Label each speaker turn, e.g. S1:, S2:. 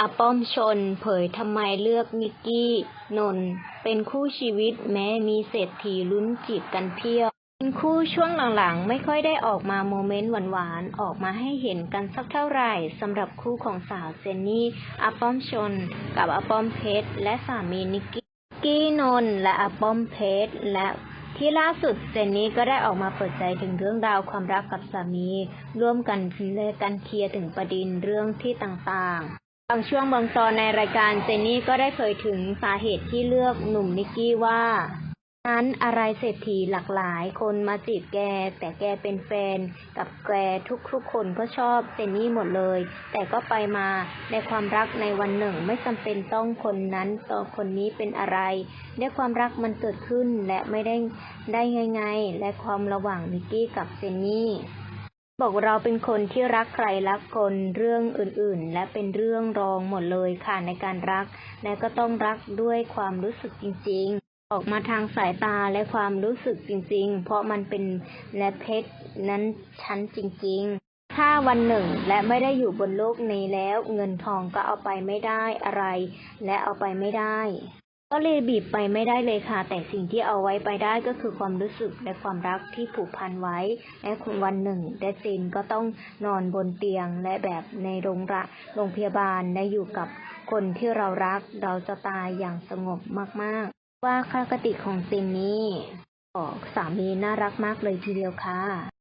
S1: อาป้อมชน เผยทำไมเลือกนิกกี้ นนท์เป็นคู่ชีวิตแม้มีเศรษฐีลุ้นจีบกันเพียบเป็นคู่ช่วงหลังๆ ไม่ค่อยได้ออกมาโมเมนต์หวานๆ ออกมาให้เห็นกันสักเท่าไหร่สำหรับคู่ของสาวเจนนี่อาป้อมชน กับอาป้อมเพชร และสามีนิกกี้กี้นนท์และอาป้อมเพชร และที่ล่าสุดเจนนี่ก็ได้ออกมาเปิดใจถึงเรื่องราวความรักกับสามี ร่วมกันเลยกันเคลียร์ถึงประเด็นเรื่องที่ต่างๆ บางช่วงบางตอนในรายการเจนนี่ก็ได้เผยถึงสาเหตุที่เลือกหนุ่มนิกกี้ว่า นั้นอะไรเศรษฐีหลากหลายคนมาจีบแก แต่แกเป็นแฟน กับแกทุกๆคนก็ชอบเจนนี่หมดเลย แต่ก็ไปมาในความรักในวันหนึ่งไม่จำเป็นต้องคนนั้นต่อคนนี้เป็นอะไรในความรักมันเกิดขึ้นและไม่ได้ได้ง่าย ๆ และความระหว่างนิกกี้กับเจนนี่ บอกเราเป็นคนที่รักใครรักคนเรื่องอื่นๆ และเป็นเรื่องรองหมดเลยค่ะในการรัก และก็ต้องรักด้วยความรู้สึกจริง ๆ ออกมาทางสายตาและความรู้สึกจริง ๆ เพราะมันเป็นและเพชรนั้นชั้นจริง ๆ ถ้าวันหนึ่งและไม่ได้อยู่บนโลกนี้แล้ว เงินทองก็เอาไปไม่ได้อะไร และเอาไปไม่ได้ ก็เลยบีบไปไม่ได้เลยค่ะ แต่สิ่งที่เอาไว้ไปได้ก็คือความรู้สึกและความรักที่ผูกพันไว้ และวันหนึ่งเดซินก็ต้องนอนบนเตียงและแบบในโรงระโรงพยาบาลและอยู่กับคนที่เรารักเราจะตายอย่างสงบมากๆ ว่าคากติของซินนี้สามีน่ารักมากเลยทีเดียวค่ะ